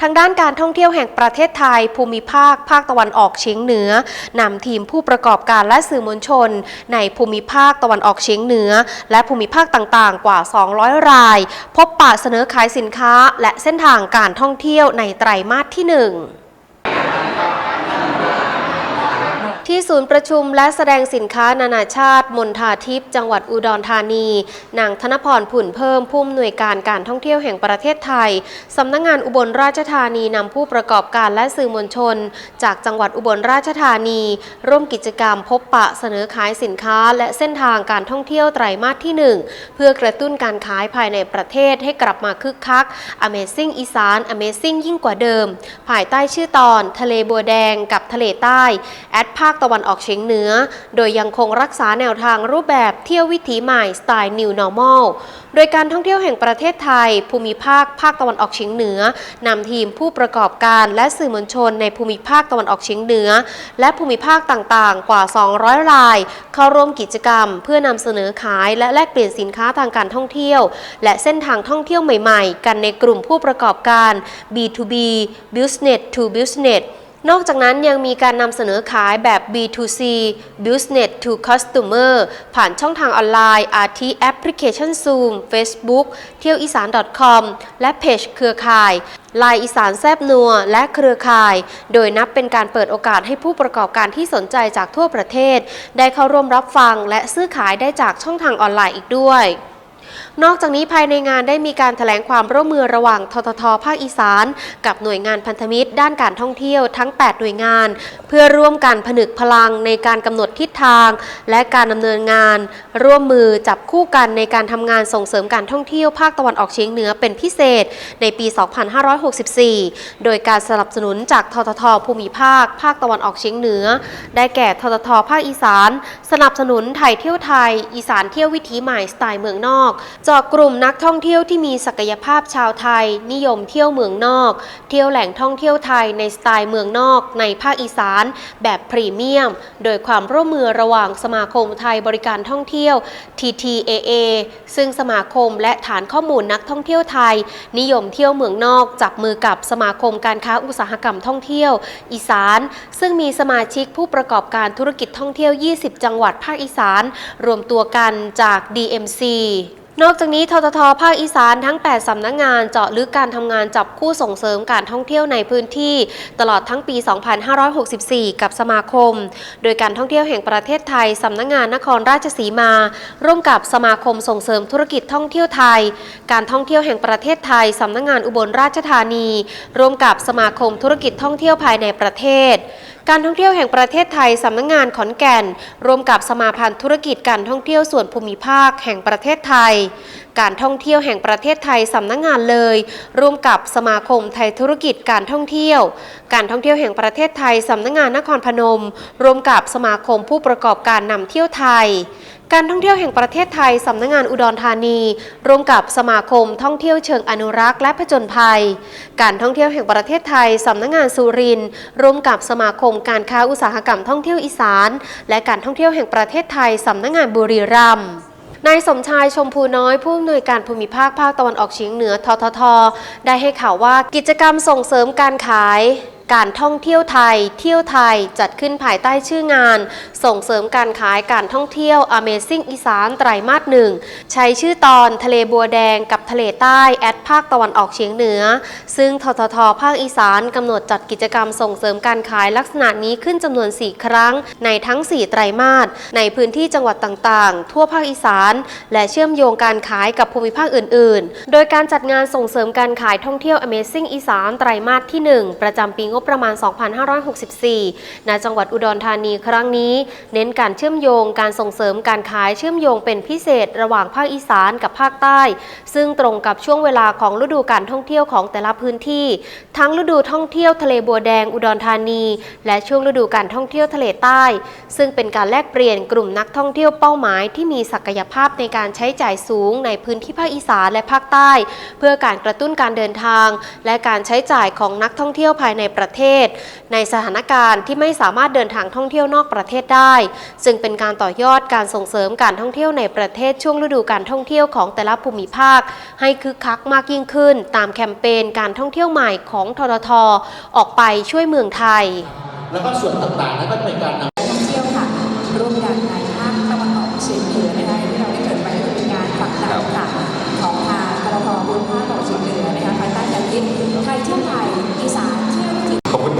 ทางด้านการท่องเที่ยวแห่งประเทศไทย ภูมิภาค ภาคตะวันออกเฉียงเหนือนำทีมผู้ประกอบการและสื่อมวลชน ในภูมิภาคตะวันออกเฉียงเหนือ และภูมิภาคต่างๆ กว่า 200 ราย พบปะเสนอขายสินค้าและเส้นทางการท่องเที่ยวในไตรมาสที่ 1 ที่ศูนย์ประชุมและแสดงสินค้านานาชาติ มณฑาทิพย์จังหวัดอุดรธานี นางธนพรผุ่นเพิ่มผู้อำนวยการการท่องเที่ยวแห่งประเทศไทยสำนักงงานอุบลราชธานีนำผู้ประกอบการและสื่อมวลชน จากจังหวัดอุบลราชธานี ร่วมกิจกรรมพบปะเสนอขายสินค้า และเส้นทางการท่องเที่ยวไตรมาสที่ 1 เพื่อกระตุ้นการขายภายในประเทศให้กลับมาคึกคัก Amazing อีสาน Amazing ยิ่งกว่าเดิม ภายใต้ชื่อตอน ทะเลบัวแดงกับทะเลใต้แอดภาาคตะวันออกเฉียงเหนือ โดยยังคงรักษาแนวทางรูปแบบเที่ยววิถีใหม่สไตล์ New Normal โดยการท่องเที่ยวแห่งประเทศไทย ภูมิภาคภาคตะวันออกเฉียงเหนือนำทีมผู้ประกอบการและสื่อมวลชนในภูมิภาคตะวันออกเฉียงเหนือ และภูมิภาคต่างๆ กว่า 200 ราย เข้าร่วมกิจกรรม เพื่อนำเสนอขายและแลกเปลี่ยนสินค้าทางการท่องเที่ยว และเส้นทางท่องเที่ยวใหม่ๆ กันในกลุ่มผู้ประกอบการ B2B Business to Business นอกจากนั้นยังมีการนำเสนอขายแบบ B2C Business to Customer ผ่านช่องทางออนไลน์ อาทิแอปพลิเคชัน Zoom Facebook เที่ยวอีสาน .com และเพจเครือข่ายลายอีสานแซบนัว และเครือข่าย โดยนับเป็นการเปิดโอกาสให้ผู้ประกอบการที่สนใจจากทั่วประเทศ ได้เข้าร่วมรับฟังและซื้อขายได้จากช่องทางออนไลน์อีกด้วย นอกจากนี้ภายในงานได้มีการถแถลงความร่วมมือระหว่างทททภาคอีสาน กับหน่วยงานพันธมิตร ด้านการท่องเที่ยวทั้ง 8 หน่วยงาน เพื่อร่วมกันผนึกพลังในการกำหนดทิศทาง และการดำเนินงาน ร่วมมือจับคู่กันในการทำงานส่งเสริมการท่องเที่ยวภาคตะวันออกเฉียงเหนือเป็นพิเศษ ในปี 2564 โดยการสนับสนุนจากทททภูมิภาค ภาคตะวันออกเฉียงเหนือ ได้แก่ทททภาคอีสาน สนับสนุนไทยเที่ยวไทย อีสานเที่ยววิถีใหม่สไตล์เมืองนอกจาะกลุ่มนักท่องเที่ยวที่มีศักยภาพชาวไทย นิยมเที่ยวเมืองนอก เที่ยวแหล่งท่องเที่ยวไทยในสไตล์เมืองนอกในภาคอีสานแบบพรีเมียม โดยความร่วมมือระหว่างสมาคมไทยบริการท่องเที่ยว TTAA ซึ่งสมาคมและฐานข้อมูลนักท่องเที่ยวไทย นิยมเที่ยวเมืองนอกจับมือกับสมาคมการค้าอุตสาหกรรมท่องเที่ยว อีสาน ซึ่งมีสมาชิกผู้ประกอบการธุรกิจท่องเที่ยว 20 จังหวัดภาคอีสาน รวมตัวกันจาก DMC นอกจากนี้ทททภาคอีสานทั้ง 8 สำนักงงานเจาะลึกการทำงานจับคู่ส่งเสริมการท่องเที่ยวในพื้นที่ ตลอดทั้งปี 2564 กับสมาคม โดยการท่องเที่ยวแห่งประเทศไทยสำนักงงานนครราชสีมา ร่วมกับสมาคมส่งเสริมธุรกิจท่องเที่ยวไทย การท่องเที่ยวแห่งประเทศไทยสำนักงงานอุบลราชธานี ร่วมกับสมาคมธุรกิจท่องเที่ยวภายในประเทศการท่องเที่ยวแห่งประเทศไทยสำนักงงานขอนแก่น ร่วมกับสมาพันธ์ธุรกิจการท่องเที่ยวส่วนภูมิภาคแห่งประเทศไทย การท่องเที่ยวแห่งประเทศไทยสำนักงงานเลย ร่วมกับสมาคมไทยธุรกิจการท่องเที่ยว การท่องเที่ยวแห่งประเทศไทยสำนักงานนครพนม ร่วมกับสมาคมผู้ประกอบการนำเที่ยวไทย การท่องเที่ยวแห่งประเทศไทยสำนักงานอุดรธานี ร่วมกับสมาคมท่องเที่ยวเชิงอนุรักษ์และผจญภัย การท่องเที่ยวแห่งประเทศไทยสำนักงานสุรินร่วมกับสมาคมการค้าอุตสาหกรรมท่องเที่ยวอีสาน และการท่องเที่ยวแห่งประเทศไทยสำนักงานบุรีรัมย์นายสมชายชมพูน้อยผู้อำนวยการภูมิภาคภาคตะวันออกเฉียงเหนือททท ได้ให้ข่าวว่ากิจกรรมส่งเสริมการขาย การท่องเที่ยวไทย เที่ยวไทยจัดขึ้นภายใต้ชื่องาน ส่งเสริมการขายการท่องเที่ยว Amazing อีสานไตรมาสหนึ่งใช้ชื่อตอนทะเลบัวแดงกับทะเลใต้แอดภาคตะวันออกเฉียงเหนือ ซึ่งทททภาคอีสานกำหนดจัดกิจกรรมส่งเสริมการขายลักษณะนี้ขึ้นจำนวน 4 ครั้ง ในทั้ง 4 ไตรมาสในพื้นที่จังหวัดต่างๆ ทั่วภาคอีสาน และเชื่อมโยงการขายกับภูมิภาคอื่น ๆ โดยการจัดงานส่งเสริมการขายท่องเที่ยว Amazing อีสานไตรมาสที่ 1 ประจำปีงบประมาณ 2564 ณ จังหวัดอุดรธานีครั้งนี้ เน้นการเชื่อมโยงการส่งเสริมการขายเชื่อมโยงเป็นพิเศษระหว่างภาคอีสานกับภาคใต้ ซึ่งตรงกับช่วงเวลาของฤดูการท่องเที่ยวของแต่ละพื้นที่ ทั้งฤดูท่องเที่ยวทะเลบัวแดงอุดรธานี และช่วงฤดูการท่องเที่ยวทะเลใต้ ซึ่งเป็นการแลกเปลี่ยนกลุ่มนักท่องเที่ยวเป้าหมายที่มีศักยภาพในการใช้จ่ายสูงในพื้นที่ภาคอีสานและภาคใต้ เพื่อการกระตุ้นการเดินทาง และการใช้จ่ายของนักท่องเที่ยวภายในประประเทศ ในสถานการณ์ที่ไม่สามารถเดินทางท่องเที่ยวนอกประเทศได้ ซึ่งเป็นการต่อยอดการส่งเสริมการท่องเที่ยวในประเทศช่วงฤดูการท่องเที่ยวของแต่ละภูมิภาค ให้คึกคักมากยิ่งขึ้น ตามแคมเปญการท่องเที่ยวใหม่ของทททออกไปช่วยเมืองไทย แล้วก็ส่วนต่างๆนั้นก็เป็นการน